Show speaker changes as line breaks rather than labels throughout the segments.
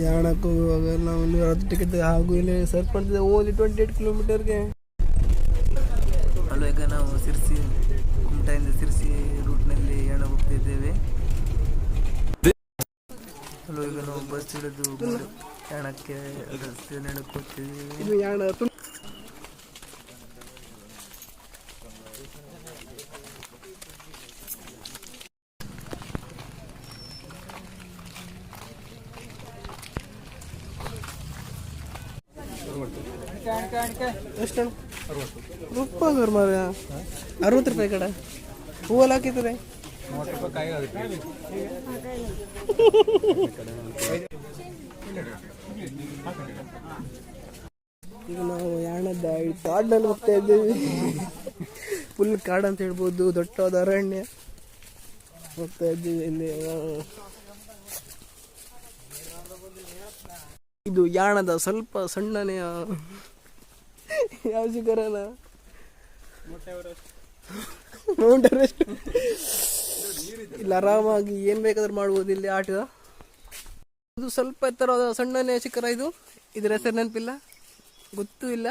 ಯಾಣಕ್ಕೆ ಹೋಗುವಾಗ ನಾವು ನೂರ ಹತ್ತು ಟಿಕೆಟ್ ಹಾಗೂ ಇಲ್ಲಿ ಸರ್ಚ್ ಮಾಡ್ತಿದ್ದೆ ಓಲಿ ಟ್ವೆಂಟಿ ಏಟ್ ಕಿಲೋಮೀಟರ್ಗೆ
ಹಲೋ ಈಗ ನಾವು ಸಿರ್ಸಿ ಕುಮಟಾಯಿಂದ ಸಿರ್ಸಿ ರೂಟ್ನಲ್ಲಿ ಯಾಣ ಹೋಗ್ತಿದ್ದೇವೆ ಹಲೋ ಈಗ ನಾವು ಬಸ್ ಹಿಡಿದು ಯಾಣಕ್ಕೆ ರಸ್ತೆ ನಡಕ್ಕೆ ಹೋಗ್ತಿದ್ದೀವಿ
ಯಾಣ ಎಷ್ಟು ರೂಪಾಯಿ ಮಾರ ಅರವತ್ತು ರೂಪಾಯಿ ಕಡೆ ಹೂವಲ್ಲಿ ಹಾಕಿದ್ರೆ ಈಗ ನಾವು ಯಾಣದ ಕಾಡಿನಲ್ಲಿ ಹೋಗ್ತಾ ಇದ್ದೀವಿ ಫುಲ್ ಕಾಡು ಅಂತ ಹೇಳ್ಬೋದು ದೊಡ್ಡವಾದ ಅರಣ್ಯ ಹೋಗ್ತಾ ಇದ್ದೀವಿ ಇಲ್ಲಿ ಇದು ಯಾಣದ ಸ್ವಲ್ಪ ಸಣ್ಣನೆಯ ಯಾವ ಶಿಖರನ? Mount Everest. ಇಲ್ಲಿ ಆರಾಮಾಗಿ ಏನ್ ಬೇಕಾದ್ರೂ ಮಾಡ್ಬೋದು ಇಲ್ಲಿ ಆಟ. ಇದು ಸ್ವಲ್ಪ ಎತ್ತರವಾದ ಸಣ್ಣನೇ ಶಿಖರ ಇದು. ಇದರ ಹೆಸರು ನೆನಪಿಲ್ಲ? ಗೊತ್ತೂ ಇಲ್ಲ.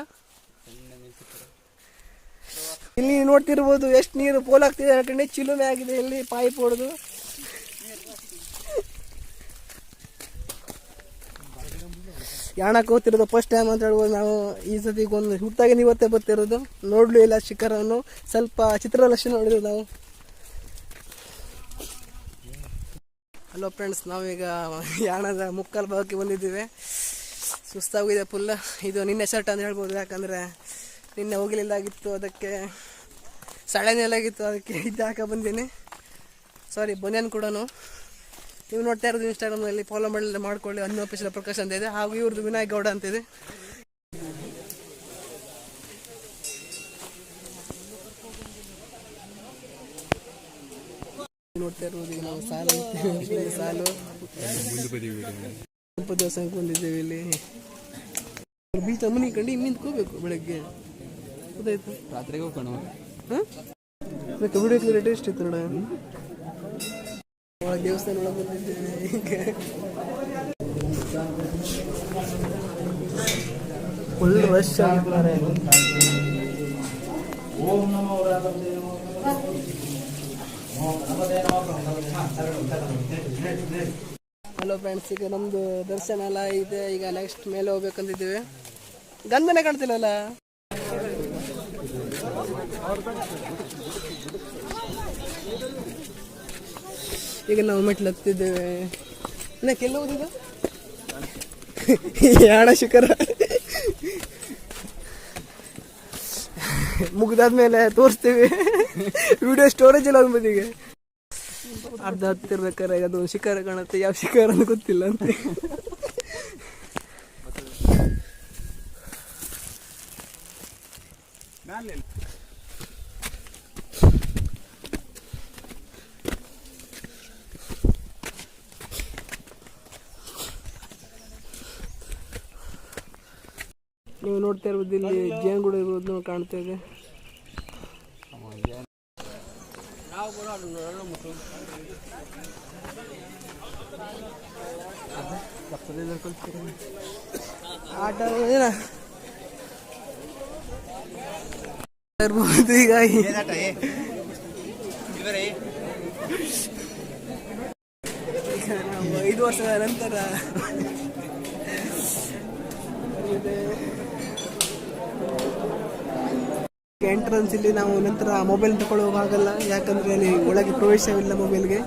ಇಲ್ಲಿ ನೋಡ್ತಿರ್ಬೋದು ಎಷ್ಟು ನೀರು ಪೋಲಾಗ್ತಿದೆ. ಚಿಲುಮೆ ಆಗಿದೆ. ಇಲ್ಲಿ ಪೈಪ್ ಹೊಡೆದು. ಯಾಣಕ್ಕೆ ಹೋಗ್ತಿರೋದು ಫಸ್ಟ್ ಟೈಮ್ ಅಂತ ಹೇಳ್ಬೋದು ನಾವು ಈ ಸತಿ ಒಂದು ಹುಟ್ಟಾಗಿ ಇವತ್ತೇ ಬರ್ತಿರೋದು. ನೋಡಲೂ ಇಲ್ಲ ಶಿಖರವನ್ನು, ಸ್ವಲ್ಪ ಚಿತ್ರಲಕ್ಷ ನೋಡಿದ್ರು ನಾವು. ಹಲೋ ಫ್ರೆಂಡ್ಸ್ ನಾವೀಗ ಯಾಣದ ಮುಕ್ಕಾಲು ಭಾಗಕ್ಕೆ ಬಂದಿದ್ದೀವಿ. ಸುಸ್ತಾಗಿದೆ ಫುಲ್ ಇದು ನಿನ್ನೆ ಶರ್ಟ್ ಅಂತ ಹೇಳ್ಬೋದು, ಯಾಕಂದರೆ ನಿನ್ನೆ ಹೋಗಲಿಲ್ಲಾಗಿತ್ತು, ಅದಕ್ಕೆ ಸಳೆನೆಲ್ಲಾಗಿತ್ತು, ಅದಕ್ಕೆ ಇದು ಹಾಕ ಬಂದೀನಿ. ಸಾರಿ ಬನಿಯನ್ ಕೂಡ ನೀವು ನೋಡ್ತಾ ಇರೋದು ಇನ್ಸ್ಟಾಗ್ರಾಮ್ನಲ್ಲಿ ಫಾಲೋ ಮಾಡಿ ಮಾಡ್ಕೊಳ್ಳಿ ಅನ್ನು ಆಫೀಸರ ಪ್ರಕಾಶ್ ಅಂತ ಇದೆ. ಹಾಗೂ ಇವ್ರದ್ದು ವಿನಾಯಕ್ ಗೌಡ ಅಂತ ಇದೆ. ನೋಡ್ತಾ ಇರ್ಬೋದು ಈಗ ನಾವು ಸಾಲು. ಸಾಲು. ಸ್ವಲ್ಪ ಇಲ್ಲಿ. ಬೀಚ್ ಮನೆ ಕಂಡು ನಿಂತ್ಕೋಬೇಕು ಬೆಳಗ್ಗೆ. ಗೊತ್ತಾಯ್ತು?
ರಾತ್ರಿಗೆ ಹೋಗೋಣ
ಹಾಂ? ವಿಡಿಯೋ ನೋಡ. ಒಳಗೆ ದೇವಸ್ಥಾನ ಒಳಗೆ ಬಂದಿದ್ದೇನೆ ಈಗ. ಫುಲ್ ರಶ್ ಆಗಿದ್ದಾರೆ. ಹಲೋ ಫ್ರೆಂಡ್ಸ್ ಈಗ ನಮ್ದು ದರ್ಶನ ಎಲ್ಲ ಇದೆ. ಈಗ ನೆಕ್ಸ್ಟ್ ಮೇಲೆ ಹೋಗ್ಬೇಕಂತಿದ್ದೀವಿ. ಗಂಧನೇ ಕಾಣ್ತಿಲ್ಲಲ್ಲ? ಈಗ ನಾವು ಮೆಟ್ಲು ಹತ್ತಿದ್ದೇವೆ. ಇನ್ನ ಯಾಣ ಶಿಖರ? ಮುಗ್ದಾದ್ಮೇಲೆ ತೋರಿಸ್ತೀವಿ. ವಿಡಿಯೋ ಸ್ಟೋರೇಜ್ ಎಲ್ಲ ಅನ್ಬೋದಿಗೆ ಅರ್ಧ ಹತ್ತಿರ್ಬೇಕಾರೆ ಅದು ಶಿಖರ ಕಾಣುತ್ತೆ. ಯಾವ ಶಿಖರ ಅಂತ ಗೊತ್ತಿಲ್ಲ ಅಂತ. ನೀವು ನೋಡ್ತಾ ಇರ್ಬೋದು ಇಲ್ಲಿ ಜೇನುಗೂಡು ಇರೋದು ಕಾಣ್ತಾ ಇದೆ. ಆಟ ಏನ ಇರ್ಬೋದು ಈಗ ಐದು ವರ್ಷದ ನಂತರ. ಎಂಟ್ರನ್ಸ್ ಇಲ್ಲಿ ನಾವು ನಂತರ ಮೊಬೈಲ್ ತಗೊಳ್ಳುವಾಗಲ್ಲ ಯಾಕಂದ್ರೆ ಅಲ್ಲಿ ಒಳಗೆ ಪ್ರವೇಶವಿಲ್ಲ ಮೊಬೈಲ್ಗೆ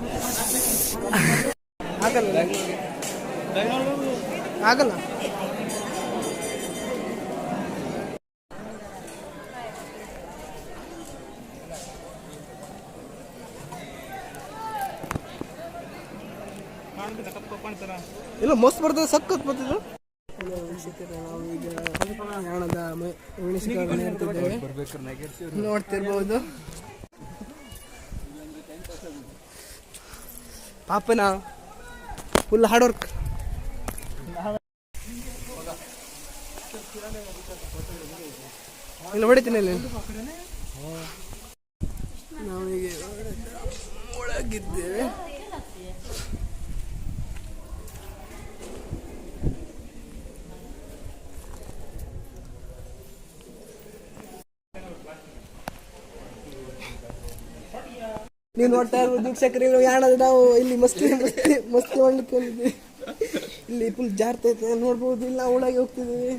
ಆಗಲ್ಲ. ಆಗಲ್ಲ. ಇಲ್ಲ ಇಲ್ಲ ಮಸ್ತ್ ಬರ್ತದೆ ಸಕ್ಕತ್ ಬರ್ತದೆ ಹಲೋ ವೀಕ್ಷಕರೇ ನಾವು ಈಗ ಯಾಣದ ಇರ್ತಿದ್ದೇವೆ ನೋಡ್ತಿರ್ಬೋದು. ಪಾಪನ ಫುಲ್ ಹಾರ್ಡ್ ವರ್ಕ್ ಇಲ್ಲ ಹೊಡಿತೀನಿ ಇಲ್ಲಿ. ನಾವೀಗ ಒಳಗಿದ್ದೇವೆ. ನೀವು ನೋಡ್ತಾ ಇರ್ಬೋದು ವೀಕ್ಷಕರೇ ನಾವು ಯಾಣದ ನಾವು ಇಲ್ಲಿ ಮಸ್ತಿ ಮಸ್ತಿ ಮಸ್ತಿ ಮಾಡ್ಲಿಕ್ಕೆ ಬಂದಿದ್ದೀವಿ ಇಲ್ಲಿ ಫುಲ್ ಜಾರ್ತೈತೆ ನೋಡ್ಬೋದು ಇಲ್ಲ ನಾವು ಒಳಗೆ ಹೋಗ್ತಿದ್ದೀವಿ.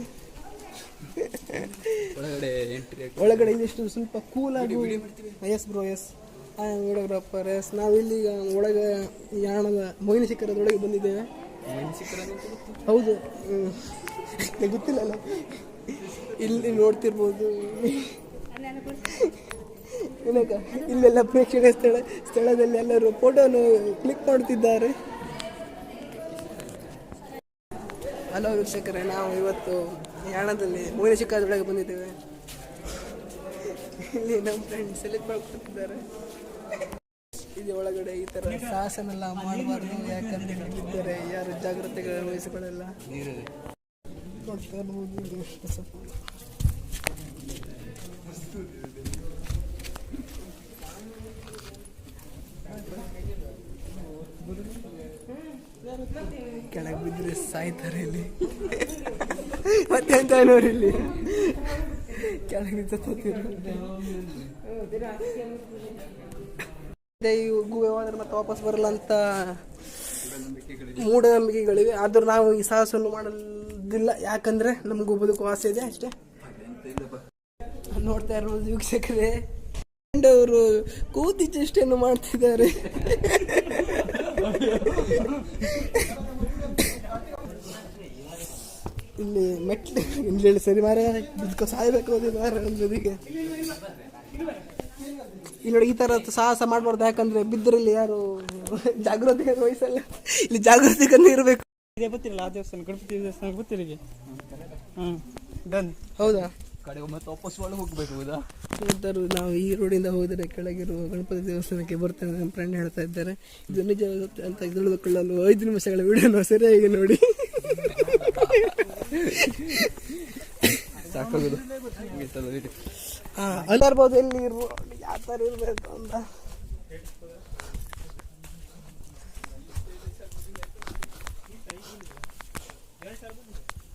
ಒಳಗಡೆ ಎಂಟ್ರಿ
ಒಳಗಡೆ ಇಲ್ಲಿಷ್ಟು ಸ್ವಲ್ಪ ಕೂಲ್ ಆಗಿ yes bro yes videographer yes ನಾವಿಲ್ಲಿ ಈಗ ಒಳಗೆ ಯಾಣದ ಮೊಯಿನ ಶಿಖರದೊಳಗೆ ಬಂದಿದ್ದೇವೆ. ಹೌದು. ಗೊತ್ತಿಲ್ಲ ಇಲ್ಲಿ ನೋಡ್ತಿರ್ಬೋದು. ಇಲ್ಲೆಲ್ಲ ಪ್ರೇಕ್ಷಣೀಯ ಸ್ಥಳ, ಸ್ಥಳದಲ್ಲಿ ಎಲ್ಲರೂ ಫೋಟೋನು ಕ್ಲಿಕ್ ಮಾಡುತ್ತಿದ್ದಾರೆ. ಹಲೋ ವೀಕ್ಷಕರೇ, ನಾವು ಇವತ್ತು ಯಾಣದಲ್ಲಿ ಮೊಯ್ನ ಶಿಖರದೊಳಗೆ ಬಂದಿದ್ದೇವೆ. ಇಲ್ಲಿ ನಮ್ಮ ಫ್ರೆಂಡ್ ಸೆಲೆಕ್ಟ್ ಮಾಡ್ಕೊತಿದ್ದಾರೆ ಇಲ್ಲಿ ಒಳಗಡೆ ಈ ಥರ ಸಾಹಸನೆಲ್ಲ ಮಾಡಬಾರ್ದು ಯಾಕಂದ್ರೆ ಯಾರು ಜಾಗ್ರತೆಗಳನ್ನು ವಹಿಸಿಕೊಳ್ಳಲ್ಲ ಇದು ಎಷ್ಟು ಸ್ವಲ್ಪ ಕೆಳಗೆ ಬಿದ್ದರೆ ಸಾಯ್ತಾರೆ ಇಲ್ಲಿ. ಮತ್ತೆ ಇಲ್ಲಿ? ಕೆಳಗೆ ಬಿದ್ದ ಈ ಗುಹೆ ಹೋದ್ರೆ ಮತ್ತೆ ವಾಪಸ್ ಬರಲ್ಲ ಅಂತ ಮೂಢನಂಬಿಕೆಗಳಿವೆ. ಆದರೂ ನಾವು ಈ ಸಾಹಸವನ್ನು ಮಾಡೋದಿಲ್ಲ ಯಾಕಂದ್ರೆ ನಮಗೂ ಬದುಕು ಆಸೆ ಇದೆ ಅಷ್ಟೇ. ನೋಡ್ತಾ ಇರ್ಬೋದು ವೀಕ್ಷಕರೇ. ಅವರು ಕೂತಿ ಚೇಷ್ಟೆಯನ್ನು ಮಾಡ್ತಿದ್ದಾರೆ. ಇಲ್ಲಿ ಮೆಟ್ಲು ಇಲ್ಲಿ ಹೇಳಿ ಸರಿ ಮಾರ ಬಿದ್ಕೊ ಸಾಯ್ಬೇಕು ಹೋದಿಲ್ಲ ಮಾರ ನನ್ನ ಜೊತೆಗೆ. ಇಲ್ಲಿ ನೋಡಿ ಈ ಥರ ಸಾಹಸ ಮಾಡಬಾರ್ದು ಯಾಕಂದ್ರೆ ಬಿದ್ದರಲ್ಲಿ ಯಾರು ಜಾಗೃತಿ ವಯಸ್ಸಲ್ಲ. ಇಲ್ಲಿ ಜಾಗೃತಿ ಇರಬೇಕು.
ಇದೆ ಗೊತ್ತಿರಲ್ಲ ಆ ದೇವಸ್ಥಾನ ಗಣಪತಿ ದೇವಸ್ಥಾನ ಗೊತ್ತಿರಿಗೆ ಹ್ಞೂ ಡನ್
ಹೌದಾ?
ಕಡೆ ಮತ್ತೆ ವಾಪಸ್ ಒಳಗೆ ಹೋಗ್ಬೇಕು ಹೌದಾ?
ನಾವು ಈ ರೋಡಿಂದ ಹೋದರೆ ಕೆಳಗಿರುವ ಗಣಪತಿ ದೇವಸ್ಥಾನಕ್ಕೆ ಬರ್ತೇನೆ ನಮ್ಮ ಫ್ರೆಂಡ್ ಹೇಳ್ತಾ ಇದ್ದಾರೆ. ಇದು ನಿಜ ಅಂತ ತಿಳಿದುಕೊಳ್ಳಲು ಐದು ನಿಮಿಷಗಳ ವಿಡಿಯೋನ ಸರಿಯಾಗಿ ನೋಡಿ.
ಸಾಕಾಗೋದು. ಮುಗೀತಲ್ಲ video.
ಅಲ್ಲಿ ಇರ್ಬೋದು ಎಲ್ಲಿ ಇರ್ಬೋದು ಯಾವ ಥರ ಇರಬೇಕು ಅಂತ.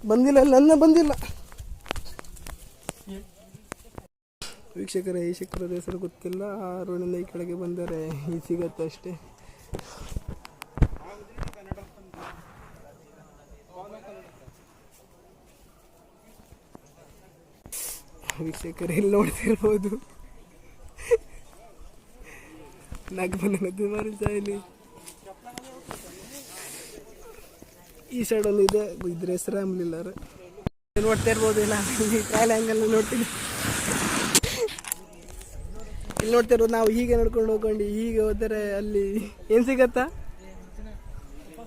ಬಂದಿಲ್ಲ ನನ್ನ ಬಂದಿಲ್ಲ. ವೀಕ್ಷಕರೇ, ಈ ಶಿಖರದ ಹೆಸರು ಗೊತ್ತಿಲ್ಲ. ಆ ರೋಡಿಂದ ಈ ಕೆಳಗೆ ಬಂದರೆ ಈ ಸಿಗತ್ತೆ ಅಷ್ಟೇ. ವೀಕ್ಷಕರು, ಇಲ್ಲಿ ನೋಡ್ತಿರ್ಬೋದು ನಾಗಮನ ನದಿ ಮಾರಿಸ ಇಲ್ಲಿ ಈ ಸೈಡಲ್ಲಿ ಇದೆ ಇದ್ರ ಹೆಸರು ಆಮ್ಲಿಲ್ಲಾರ ನೋಡ್ತಾ ಇರ್ಬೋದು ಇಲ್ಲ ಟ್ರಯಲ್ ಆ್ಯಂಗಲ್ ನೋಡ್ತೀನಿ. ಇಲ್ಲಿ ನೋಡ್ತಾ ನಾವು ಹೀಗೆ ನಡ್ಕೊಂಡು ಹೋಗ್ಕೊಂಡು ಹೀಗೆ ಹೋದರೆ ಅಲ್ಲಿ ಏನು ಸಿಗತ್ತಾ?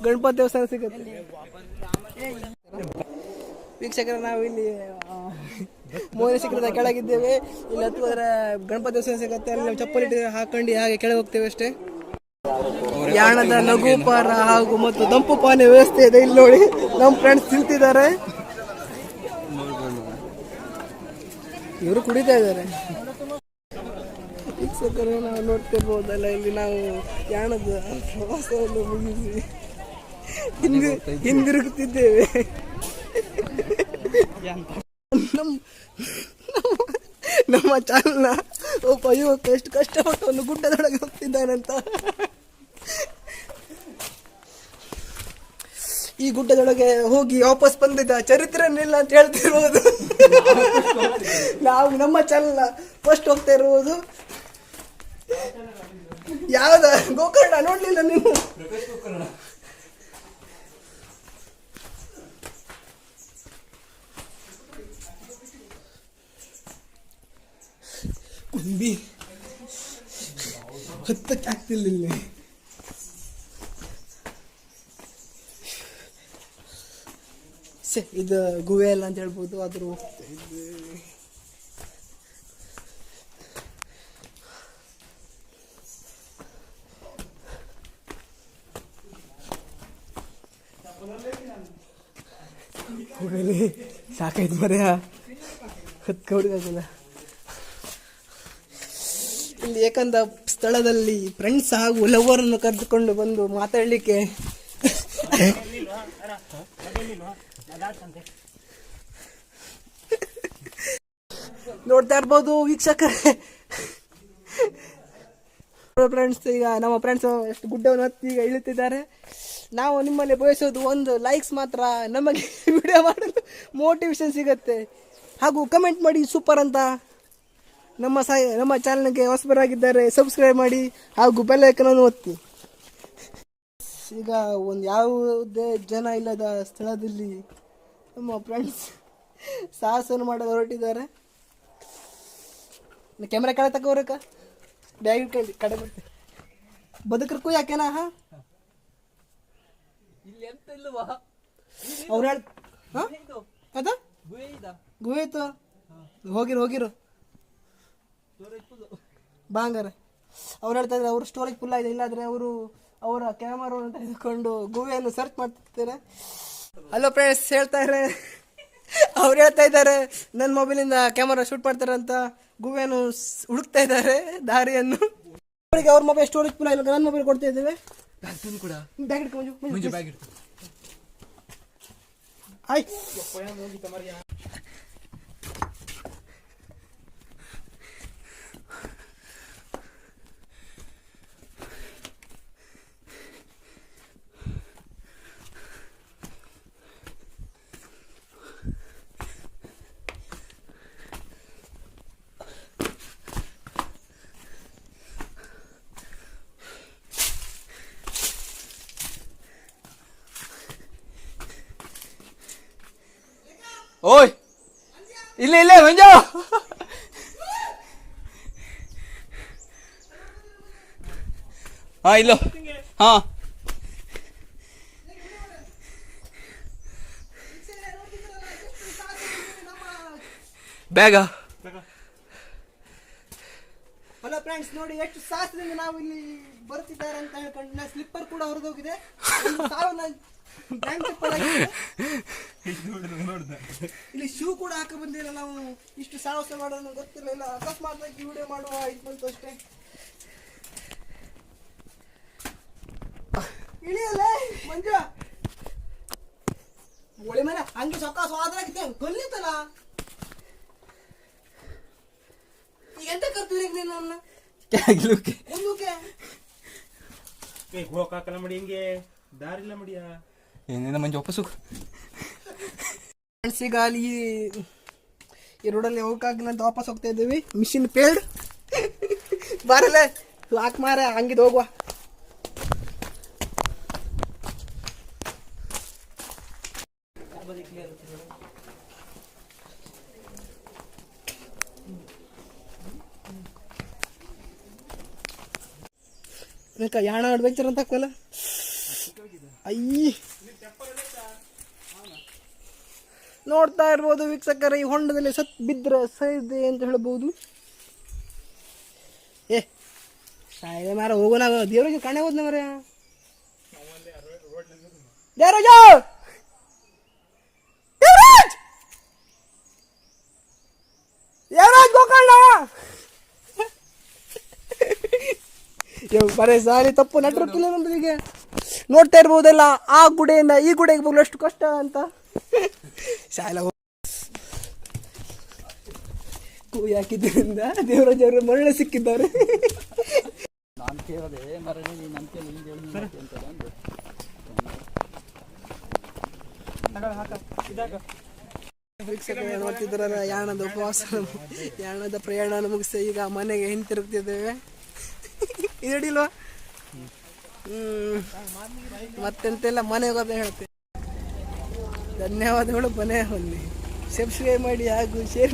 ಗಣಪತಿ ದೇವಸ್ಥಾನ ಸಿಗತ್ತೆ? ವೀಕ್ಷಕರ, ನಾವು ಇಲ್ಲಿ ಮೋದಿ ಶಿಖರದ ಕೆಳಗಿದ್ದೇವೆ. ಇಲ್ಲಿ ಹತ್ತುವುದರ ಗಣಪತಿ ದೇವಸ್ಥಾನ ಸಿಗತ್ತೆ. ಅಲ್ಲಿ ನಾವು ಚಪ್ಪಲಿ ಹಾಕೊಂಡು ಹಾಗೆ ಕೆಳಗೆ ಹೋಗ್ತೇವೆ ಅಷ್ಟೇ. ಯಾಣದ ಲಘುಪಾರ ಹಾಗೂ ಮತ್ತು ದಂಪು ಪಾನೀಯ ವ್ಯವಸ್ಥೆ ಇದೆ ಇಲ್ಲಿ ನೋಡಿ. ನಮ್ಮ ಫ್ರೆಂಡ್ಸ್ ತಿಂತಿದ್ದಾರೆ ಇವರು ಕುಡಿತಾ ಇದ್ದಾರೆ. ವೀಕ್ಷಕರೇ, ನಾವು ನೋಡ್ತಿರ್ಬೋದಲ್ಲ, ಇಲ್ಲಿ ನಾವು ಯಾಣದ ಪ್ರವಾಸವನ್ನು ಮುಗಿಸಿ ಹಿಂದಿ, ಹಿಂದಿರುಗುತ್ತಿದ್ದೇವೆ. ನಮ್ಮ ನಮ್ಮ ಚಾನಲ್ನ ಒಬ್ಬ ಯುವಕ ಎಷ್ಟು ಕಷ್ಟಪಟ್ಟು ಒಂದು ಗುಡ್ಡದೊಳಗೆ ಹೋಗ್ತಿದ್ದಾನಂತ. ಈ ಗುಡ್ಡದೊಳಗೆ ಹೋಗಿ ವಾಪಸ್ ಬಂದಿದ್ದ ಚರಿತ್ರೆನಿಲ್ಲ ಅಂತ ಹೇಳ್ತಿರ್ಬೋದು. ನಾವು ನಮ್ಮ ಚಾನಲ್ನ ಫಸ್ಟ್ ಹೋಗ್ತಾ ಇರುವುದು ಯಾವ್ದ? ಗೋಕರ್ಣ ನೋಡ್ಲಿಲ್ಲ ನೀನು. ಕುಂಬಿ. ಹತ್ತಕ್ಕೆ ಆಗ್ತಿಲ್ಲ ಇಲ್ಲಿ ಇದು ಗುವೆ ಅಲ್ಲ ಅಂತ ಹೇಳ್ಬೋದು ಆದ್ರೂ ಹೋಗ್ತಾ ಇದೆ ಹುಡುಗಲಿ ಸಾಕಾಯ್ತು ಮರ್ಯ ಇಲ್ಲಿ ಏಕಂದ ಸ್ಥಳದಲ್ಲಿ ಫ್ರೆಂಡ್ಸ್ ಹಾಗೂ ಲವರನ್ನು ಕರೆದುಕೊಂಡು ಬಂದು ಮಾತಾಡಲಿಕ್ಕೆ. ನೋಡ್ತಾ ಇರ್ಬೋದು ವೀಕ್ಷಕರೇ. ಫ್ರೆಂಡ್ಸ್ ಈಗ ನಮ್ಮ ಫ್ರೆಂಡ್ಸ್ ಎಷ್ಟು ಗುಡ್ಡವನ್ನು ಹತ್ತಿ ಈಗ ಇಳುತ್ತಿದ್ದಾರೆ ನಾವು ನಿಮ್ಮಲ್ಲಿ ಬಯಸೋದು ಒಂದು ಲೈಕ್ಸ್ ಮಾತ್ರ. ನಮಗೆ ವಿಡಿಯೋ ಮಾಡಲು ಮೋಟಿವೇಶನ್ ಸಿಗುತ್ತೆ. ಹಾಗೂ ಕಮೆಂಟ್ ಮಾಡಿ ಸೂಪರ್ ಅಂತ. ನಮ್ಮ ಸಾಯ ನಮ್ಮ ಚಾನಲ್ಗೆ ಹೊಸಬರಾಗಿದ್ದಾರೆ ಸಬ್ಸ್ಕ್ರೈಬ್ ಮಾಡಿ, ಹಾಗೂ ಬೆಲ್ ಐಕನನ್ನು ಒತ್ತಿ. ಈಗ ಒಂದು ಯಾವುದೇ ಜನ ಇಲ್ಲದ ಸ್ಥಳದಲ್ಲಿ ನಮ್ಮ ಫ್ರೆಂಡ್ಸ್ ಸಾಹಸವನ್ನು ಮಾಡಲು ಹೊರಟಿದ್ದಾರೆ. ಕ್ಯಾಮ್ರಾ ಕಡೆ ತಗೋರಕ್ಕ ಬ್ಯಾಗ್ ಕಡೆ ಬದುಕರ್ಕು ಯಾಕೆನಾ ಹಾ
ಇಲ್ಲಿ ಎಂತ ಇಲ್ವಾ
ಅವ್ರು ಹೇಳ್ ಹಾ? ಅದ? ಗುಹೆ ಇತ್ತು? ಹೋಗಿರು ಹೋಗಿರು. ಬಾ ಹಂಗಾರೆ ಅವ್ರು ಹೇಳ್ತಾ ಇದ್ದಾರೆ ಅವ್ರ ಸ್ಟೋರೇಜ್ ಫುಲ್ ಆಗಿದೆ ಇಲ್ಲಾದ್ರೆ ಅವರು ಅವರ ಕ್ಯಾಮರಾವನ್ನು ತೆಗೆದುಕೊಂಡು ಗುಹೆಯನ್ನು ಸರ್ಚ್ ಮಾಡ್ತಿರ್ತಾರೆ. ಹಲೋ ಫ್ರೆಂಡ್ಸ್ ಹೇಳ್ತಾ ಇದ್ದಾರೆ ಅವ್ರು ಹೇಳ್ತಾ ಇದ್ದಾರೆ ನನ್ನ ಮೊಬೈಲಿಂದ ಕ್ಯಾಮರಾ ಶೂಟ್ ಮಾಡ್ತಾರೆ ಅಂತ ಗುಹೆಯನ್ನು ಹುಡುಕ್ತಾ ಇದ್ದಾರೆ ದಾರಿಯನ್ನು. ಅವರಿಗೆ ಅವ್ರ ಮೊಬೈಲ್ ಸ್ಟೋರೇಜ್ ಫುಲ್ ಆಗಿಲ್ಲ ನನ್ನ ಮೊಬೈಲ್ ಕೊಡ್ತಾ ಇದ್ದೇವೆ.
ಬ್ಯಾಗ್ ಕೂಡ.
ಬ್ಯಾಗ್ ಇಟ್ಕೊಂಡು
ಮುಂಜೆ ಬ್ಯಾಗ್ ಇಡ್ತು
ಆಯ್.
ಓಯ್ ಇಲ್ಲ ಇಲ್ಲ ಮಂಜು ಹಾ ಇಲ್ಲೋ ಹಾ ಬೇಗ
ಹಲೋ ಫ್ರೆಂಡ್ಸ್ ನೋಡಿ ಎಷ್ಟು ಶಾಸ್ತ್ರದಿಂದ ನಾವು ಇಲ್ಲಿ ಬರ್ತಿದ್ದಾರೆ ಅಂತ ಹೇಳ್ಕೊಂಡು, ನಾ ಸ್ಲಿಪ್ಪರ್ ಕೂಡ ಹೊರದೋಗಿದೆ. ಒಂದು ನಾನು. ಇಲ್ಲಿ ಶೂ ಕೂಡ ಹಾಕ ಬಂದಿಲ್ಲ ನಾವು. ಇಷ್ಟು ಸಾಹಸ ಮಾಡೋದು ಗೊತ್ತಿರಲಿಲ್ಲ ಅಕಸ್ಮಾತ್ ಆಗಿ ವಿಡಿಯೋ ಮಾಡುವ ಇದು ಬಂತು ಅಷ್ಟೇ. ಇಳಿಯಲ್ಲ ಮಂಜು ಒಳಿ ಮೇಲೆ ಹಂಗೆ ಸೊಕ್ಕ ಸ್ವಾದ್ರಾಗಿದ್ದೆ ಕೊಲ್ಲಿತ್ತಲ್ಲ ಈಗ ಎಂತ ಕರ್ತೀರಿ ನೀನು ನನ್ನ?
ಕ್ಯಾಗಿಲುಕ್ಕೆ
ಮುಂದಕ್ಕೆ
ಏ ಹೋಗಕ್ಕಾಗಲ್ಲ ಮಡಿ ಹಿಂಗೆ ದಾರಿಲ್ಲ ಮಡಿಯಾ?
ಏನೇನ ಮಂಜು ವಾಪಸ್ಸು
ಫ್ರೆಂಡ್ಸ್ ಈಗ ಅಲ್ಲಿ ಈ- ಈ ರೋಡಲ್ಲಿ ಹೋಗಕ್ಕಾಗಿಲ್ಲ ಅಂತ ವಾಪಸ್ ಹೋಗ್ತಾ ಇದ್ದೀವಿ. ಮಿಷಿನ್ ಪೇಲ್ಡ್ ಬರಲ್ಲ ಹಾಕ್ ಮಾರ, ಹಂಗಿದ್ ಹೋಗುವ. ಯಾಕ ಯಾಣ ಆಡ್ಬೇಕ್ತಾರ ಅಂತ ಹಾಕಲ್ಲ ಅಯ್ಯಿ. ನೋಡ್ತಾ ಇರ್ಬೋದು ವೀಕ್ಷಕರ, ಈ ಹೊಂಡದಲ್ಲಿ ಸತ್ ಬಿದ್ದರೆ ಸೈದೆ ಅಂತ ಹೇಳ್ಬೋದು. ಏ ಸಾಯಿದೆ ಮಾರ, ಹೋಗೋಣ ದೇವರಾಜು ಕಣೆ ಹೋದ್ನ ಮರ ದೇವರಾಜ ದೇವರಾಜ್ ಗೋಕರ್ಣ! ಬರೇ ಸಾರಿ ತಪ್ಪು ನಟರಕ್ಕಿಲ್ಲ ನಮ್ದು ನೋಡ್ತಾ ಇರ್ಬೋದಲ್ಲ, ಆ ಗುಡೆಯಿಂದ ಈ ಗುಡೆಗೆ ಬರಲು ಎಷ್ಟು ಕಷ್ಟ ಅಂತ. ಶಾಲೆ ಕೂಯಿ ಹಾಕಿದ್ದರಿಂದ ದೇವರಾಜ್ ಅವರು ಮರಣ ಸಿಕ್ಕಿದ್ದಾರೆ.
ನಾನು ಕೇಳದೆ ಮರಳಿ ನನ್ನ ಕೇಳಿ ಹಿಂಗೆ ಹೇಳಿ ಅಂತ ಅಂದು
ವೀಕ್ಷಕರೇ ನೋಡ್ತಿದ್ರ ಯಾಣದ ಉಪವಾಸ ಯಾಣದ ಪ್ರಯಾಣ ಮುಗಿಸಿ ಈಗ ಮನೆಗೆ ಹಿಂತಿರುಗ್ತಿದ್ದೇವೆ ಇದಿಲ್ವಾ ಹ್ಮ್. ಮತ್ತೆಂತೆಲ್ಲ ಮನೆಗೆ ಹೋಗೋದೇ ಹೇಳ್ತೇವೆ ಧನ್ಯವಾದಗಳು ಮನೆ ಹೊಂದಿ ಸಬ್ಸ್ಕ್ರೈಬ್ ಮಾಡಿ ಹಾಗೂ ಶೇರ್